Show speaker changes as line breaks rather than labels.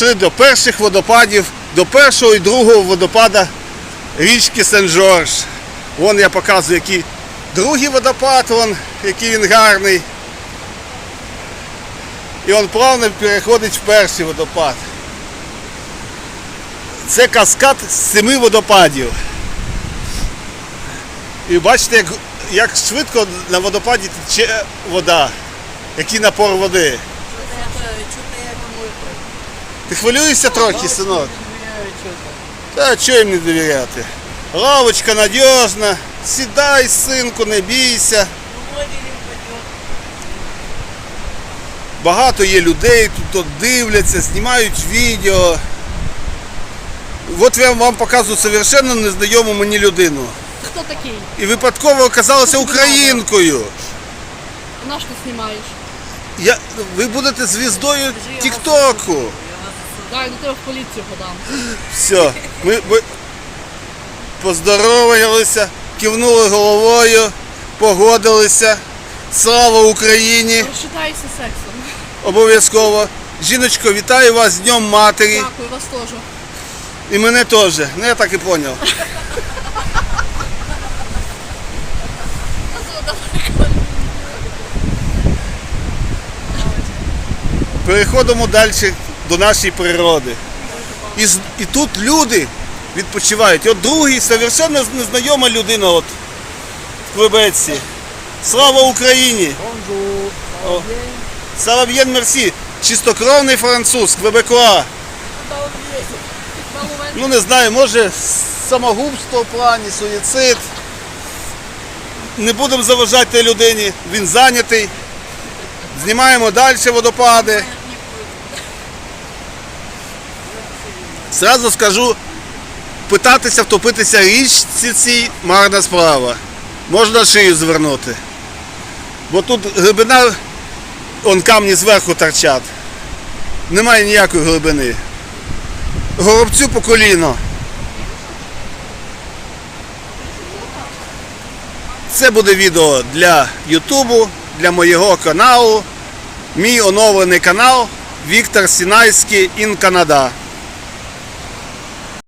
прийшли до перших водопадів, до першого і другого водопада річки Сен-Жорж. Вон я показую, який другий водопад, вон, який він гарний. І він плавно переходить в перший водопад. Це каскад з семи водопадів. І бачите, як, як швидко на водопаді тече вода, який напор води. Ти хвилюєшся трохи, синок? Та чого їм не довіряти? Лавочка надіжна, сідай, синку, не бійся. Багато є людей, тут дивляться, знімають відео. От я вам показую совершенно незнайому мені людину.
Хто такий?
І випадково оказалася українкою.
На що знімаєш?
Я, ви будете звіздою Тіктоку.
Дай, тебе в поліцію подам.
Все, ми, ми поздоровалися, кивнули головою, погодилися. Слава Україні!
Розчитайся сексом.
Обов'язково. Жіночко, вітаю вас з Днем Матері.
Дякую, вас теж.
І мене теж. Ну я так і зрозумів. Переходимо далі до нашої природи. І, і тут люди відпочивають. От другий, совершенно незнайома людина от, в Квебеці. Слава Україні! О, Салав'єн Мерсі, чистокровний француз, Квебекуа. Ну не знаю, може самогубство в плані, суїцид. Не будемо заважати людині, він зайнятий. Знімаємо далі водопади. Зразу скажу, питатися втопитися річці цій марна справа. Можна шию звернути. Бо тут глибина, он камні зверху торчать. Немає ніякої глибини. Горобцю по коліно. Це буде відео для Ютубу, для моєго каналу. Мій оновлений канал Віктор Сінайський Ін Канада.